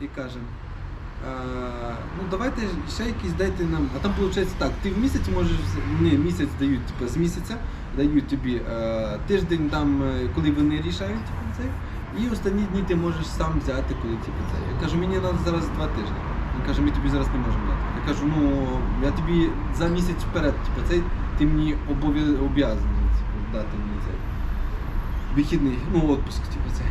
і каже. Ну давайте ще якісь дайте нам. А там виходить так, ти в місяць можеш не місяць дають, типу, з місяця дають тобі тиждень там, е, коли вони рішають типу, це. І останні дні ти можеш сам взяти, коли типу, це. Я кажу, мені треба зараз два тижні. Він каже, ми тобі зараз не можемо дати. Я кажу, ну я тобі за місяць вперед, типу, цей ти мені обов'язаний типу, дати мені цей вихідний, ну отпуск, типу це.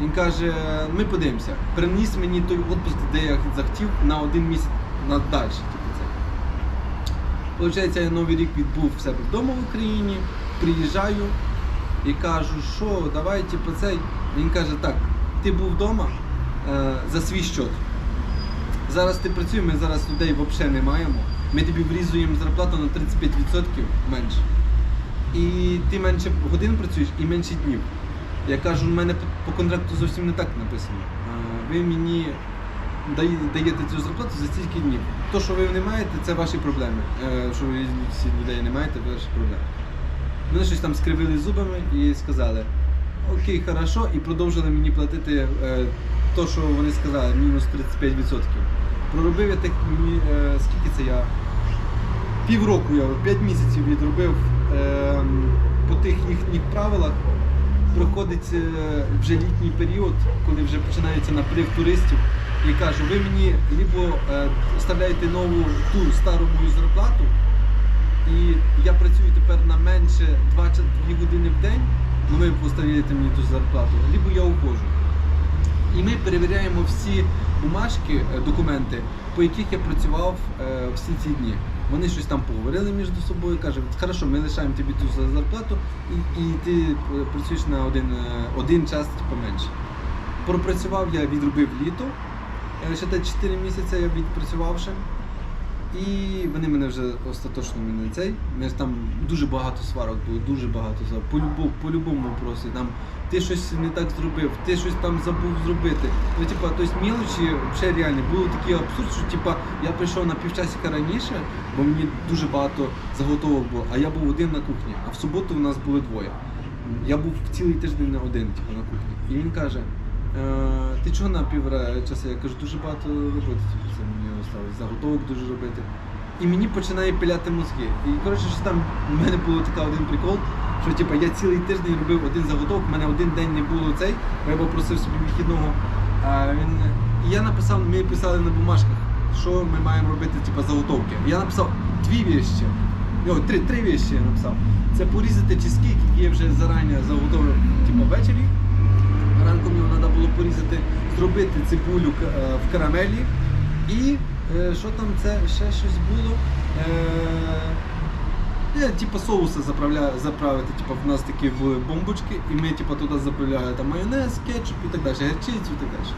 Він каже, ми подивимося. Приніс мені той відпуск, де я захотів на один місяць надалі. Типу це. Получається, я новий рік відбув в себе вдома в Україні, приїжджаю і кажу, що давай, типу, цей. Він каже, так, ти був вдома е, за свій счет. Зараз ти працюєш, ми зараз людей взагалі не маємо. Ми тобі врізуємо зарплату на 35% менше. І ти менше годин працюєш і менше днів. Я кажу, у мене по- контракту зовсім не так написано. Ви мені даєте цю зарплату за стільки днів. То, що ви не маєте, це ваші проблеми. Е, Що ви всі людей не маєте, це ваші проблеми. Вони щось там скривили зубами і сказали, окей, хорошо, і продовжили мені платити е, то, що вони сказали, мінус 35%. Проробив я так, мені, е, скільки це я? Півроку я, 5 місяців відробив е, по тих їхніх правилах. Приходить е, вже літній період, коли вже починається наплив туристів, і кажу, ви мені либо е, оставляєте нову ту стару мою зарплату, і я працюю тепер на менше 2-2 години в день, ну ви поставляєте мені ту зарплату, либо я ухожу. І ми перевіряємо всі бумажки, е, документи, по яких я працював е, всі ці дні. Вони щось там поговорили між собою, кажуть, хорошо, ми лишаємо тобі ту зарплату, і, і ти е, працюєш на один, е, один час поменше. Пропрацював я, відробив літо. Е, Ще те 4 місяці я відпрацювавши. І вони мене вже остаточно мене цей. Ми там дуже багато сварок було, дуже багато сварок. По любому, по любому вопросі. Там ти щось не так зробив, ти щось там забув зробити. Ну, типа, тобто мілочі ще реально було такий абсурд, що типа я прийшов на півчасика раніше, бо мені дуже багато заготовок було, а я був один на кухні, а в суботу у нас були двоє. Я був цілий тиждень на один, типу, на кухні. І він каже. «Е, Ти чого на півтора? Я кажу, дуже багато роботи, типу, це мені осталось, заготовок дуже робити. І мені починає пиляти мозги. І коротше, що там у мене було така один прикол, що типу, я цілий тиждень робив один заготовок, у мене один день не було цей, бо я попросив собі вихідного. А він, і я написав, ми писали на бумажках, що ми маємо робити, типу, заготовки. Я написав дві вещі. О, три, три вещі я написав. Це порізати чизкейк, які я вже зарані заготовив типу, ввечері. Ранком його треба було порізати, зробити цибулю е, в карамелі. І е, що там це ще щось було? Е, е, соуси заправити. Типу, в нас такі були бомбочки, і ми типу, туди заправляли там, майонез, кетчуп і так далі, гірчицю і так далі.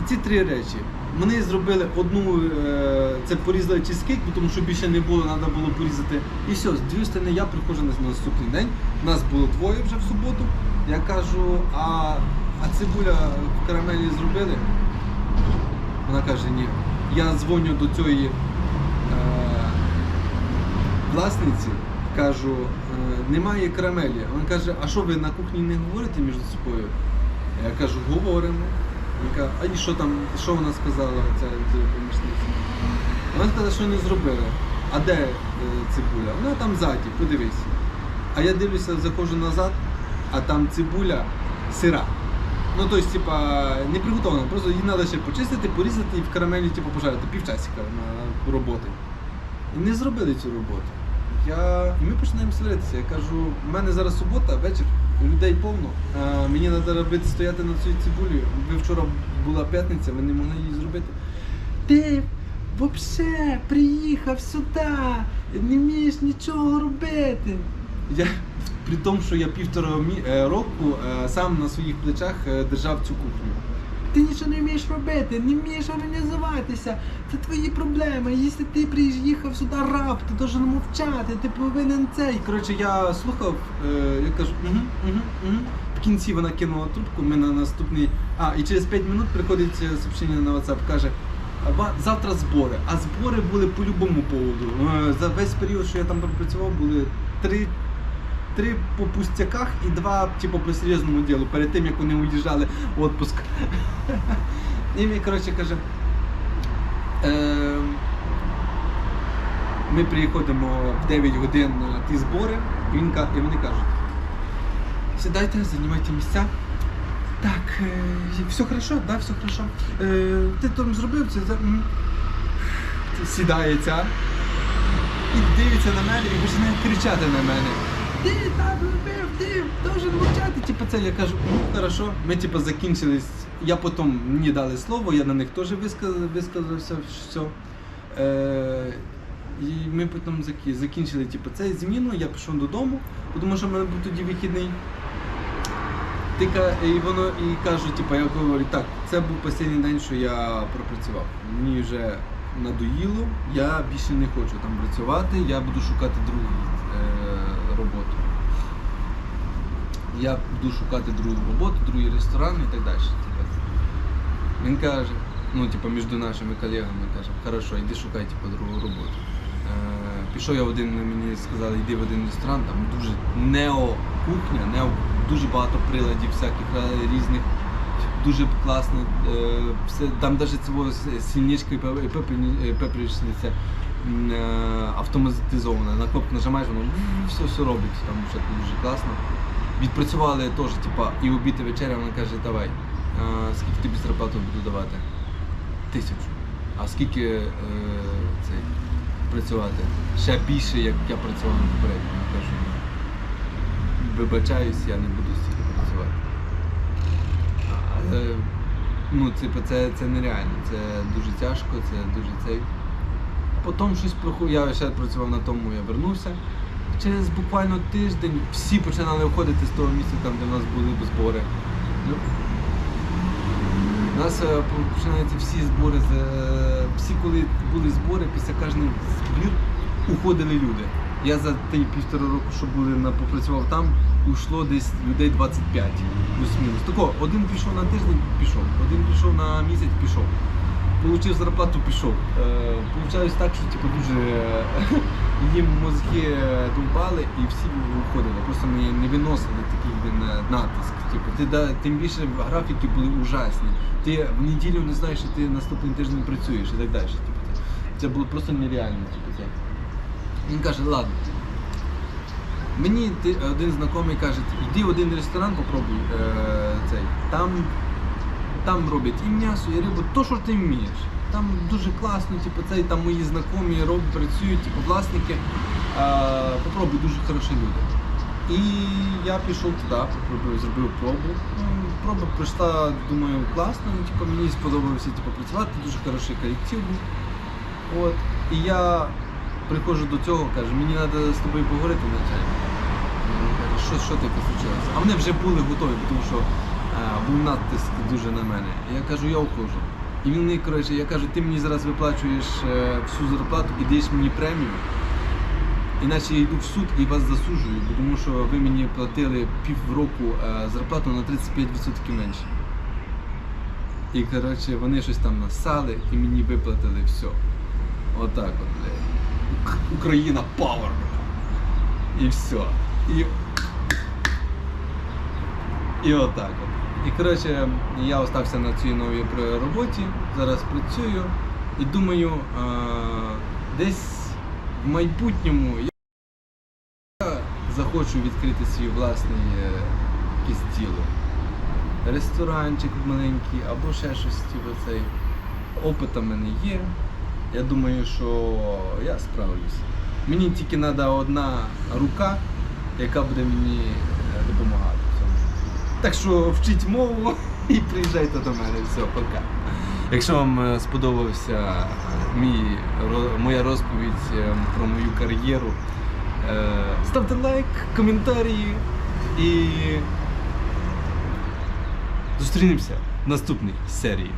І ці три речі. Вони зробили одну, це порізали чизкейк, тому що більше не було, треба було порізати. І все, з дві сторони я приходжу на наступний день. Нас було двоє вже в суботу. Я кажу, а, а цибуля в карамелі зробили? Вона каже, ні. Я дзвоню до цієї е, власниці, кажу, е, немає карамелі. Вона каже, а що ви на кухні не говорите між собою? Я кажу, говоримо. Вона каже, а і що там, що вона сказала, ця ця помічниця? Вона сказала, що не зробили. А де е, цибуля? Вона там ззаді, подивись. А я дивлюся, заходжу назад, а там цибуля сира. Ну, тобто, типа, не приготовлена, просто її треба ще почистити, порізати і в карамелі типу, пожарити півчасика на роботи. І не зробили цю роботу. Я... І ми починаємо сваритися. Я кажу, у мене зараз субота, вечір, людей повно. А мені треба робити стояти над цією цибулею. Ви вчора була п'ятниця, ви не могли її зробити. Ти взагалі приїхав сюди, не вмієш нічого робити. Я при тому, що я півтора е, року е, сам на своїх плечах е, держав цю кухню. Ти нічого не вмієш робити, не вмієш організуватися. Це твої проблеми. Якщо ти приїхав сюди раб, ти должен мовчати, ти повинен цей. Коротше, я слухав, я кажу, угу, угу, угу. В кінці вона кинула трубку, ми на наступний. А, і через 5 минут приходить сообщення на WhatsApp, каже. «А ва- Завтра збори, а збори були по любому поводу. За весь період, що я там пропрацював, були три три по пустяках і два, типу, по серйозному ділу, перед тим як вони уїжджали в отпуск. І він, коротше, каже. Е, ми приходимо в 9 годин на ті збори, і, він, і вони кажуть, сідайте, займайте місця. Так, е, все хорошо, да, все хорошо. Е, ти там зробив це. Сідається і дивиться на мене і починає кричати на мене. Ти там робив, ти должен мовчати. Типу це я кажу, ну хорошо. Ми типу закінчились. Я потім мені дали слово, я на них теж висказав, висказався все. Е, і ми потім закінчили типу, цей зміну, я пішов додому, тому що в мене був тоді вихідний. Ти ка- і воно і кажу, типу, я говорю, так, це був останній день, що я пропрацював. Мені вже надоїло, я більше не хочу там працювати, я буду шукати другу е, роботу. Я буду шукати другу роботу, другий ресторан і так далі. Типу. Він каже, ну, типу, між нашими колегами каже, хорошо, йди шукай типу, другу роботу. Е, пішов я в один, мені сказали, йди в один ресторан, там дуже нео-кухня, нео, дуже багато приладів всяких е, різних, дуже класно. Е, все, там навіть сільничка і пеп- і пепельні- е, пепельниця е, автоматизована. На кнопку нажимаєш, воно все, все робить, там все дуже класно. Відпрацювали теж, типа, і обід, і вечеря, вона каже, давай, скільки тобі зарплату буду давати? Тисячу. А скільки е, працювати? Ще більше, як я працював на попередньо. Я кажу, вибачаюсь, я не буду стільки працювати. Але ну, типу, це, це нереально, це дуже тяжко, це дуже цей. Потім щось проху- я ще працював на тому, я вернувся. Через буквально тиждень всі починали виходити з того місця, там, де в нас були збори. Ну, у нас е, починаються всі збори, е, всі, коли були збори, після кожних збір уходили люди. Я за ті півтора року, що були на попрацював там, уйшло десь людей 25, плюс-мінус. Тако, один пішов на тиждень, пішов, один пішов на місяць, пішов. Получив зарплату, пішов. Е, Получалось так, що типу, дуже їм мозги е, довбали і всі виходили. Просто не, не виносили такий він, е, натиск. Типу, ти, да, тим більше графіки були ужасні. Ти в неділю не знаєш, що ти наступний тиждень працюєш і так далі. Типу, це, було просто нереально. Типу, це. Він каже, ладно. Мені один знайомий каже, йди в один ресторан, попробуй цей. Там там роблять і м'ясо, і рибу, то, що ти вмієш. Там дуже класно, типу, цей там мої знайомі роблять, працюють, типу, власники. А, попробуй, дуже хороші люди. І я пішов туди, попробую, зробив пробу. Ну, проба пройшла, думаю, класно, ну, типу, мені сподобалося типу, працювати, дуже хороший колектив був. От. І я приходжу до цього, кажу, мені треба з тобою поговорити начальник. Він що, що таке случилося? А вони вже були готові, тому що е, був натиск дуже на мене. Я кажу, я ухожу. І він мені, коротше, я кажу, ти мені зараз виплачуєш е, всю зарплату і даєш мені премію. Іначе я йду в суд і вас засуджую, тому що ви мені платили півроку е, зарплату на 35% менше. І коротше, вони щось там насали і мені виплатили все. Отак от, блядь. Україна Power. І все. І... І отак от. І коротше, я остався на цій новій роботі, зараз працюю і думаю, десь в майбутньому я захочу відкрити свій власний е, якийсь діло. Ресторанчик маленький або ще щось типу цей. Опит у мене є. Я думаю, що я справлюся. Мені тільки треба одна рука, яка буде мені е, допомагати. Так що вчіть мову і приїжджайте до мене. Все, пока. Якщо вам е, сподобався е, мій, моя розповідь е, про мою кар'єру, ставте лайк, коментарі і зустрінемося в наступній серії.